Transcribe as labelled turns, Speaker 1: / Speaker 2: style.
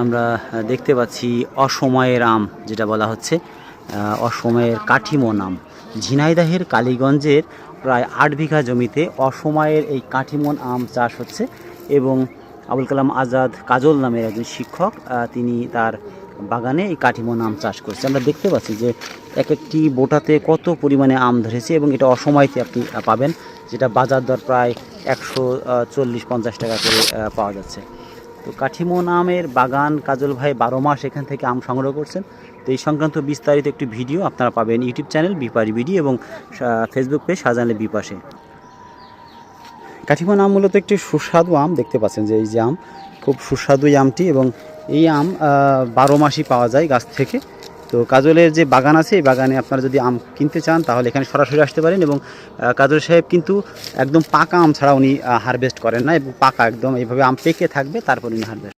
Speaker 1: আমরা দেখতে পাচ্ছি অসময়ের আম, যেটা বলা হচ্ছে অসময়ের কাঠিমন আম ঝিনাইদাহের কালীগঞ্জের প্রায় আট বিঘা জমিতে অসময়ের এই কাঠিমন আম চাষ হচ্ছে এবং আবুল কালাম আজাদ কাজল নামের একজন শিক্ষক তিনি তার বাগানে এই কাঠিমন আম চাষ করছে। আমরা দেখতে পাচ্ছি যে এক একটি বোটাতে কত পরিমাণে আম ধরেছে এবং এটা অসময়তে আপনি পাবেন, যেটা বাজার দর প্রায় একশো চল্লিশ, পঞ্চাশ টাকা করে পাওয়া যাচ্ছে। তো কাঠিমো আমের বাগান কাজল ভাই বারো মাস এখান থেকে আম সংগ্রহ করছেন। তো এই সংক্রান্ত বিস্তারিত একটি ভিডিও আপনারা পাবেন ইউটিউব চ্যানেল বিপারি বিডি এবং ফেসবুক পেজ সাজানের বিপাশে। কাঠিমো আম মূলত একটি সুস্বাদু আম, দেখতে পাচ্ছেন যে এই যে আম, খুব সুস্বাদু আমটি এবং এই আম বারো মাসই পাওয়া যায় গাছ থেকে। তো কাজলের যে বাগান আছে, এই বাগানে আপনারা যদি আম কিনতে চান, তাহলে এখানে সরাসরি আসতে পারেন এবং কাজল সাহেব কিন্তু একদম পাকা আম ছাড়া উনি হারভেস্ট করেন না এবং পাকা একদম, এইভাবে আম পেকে থাকবে, তারপর উনি হারভেস্ট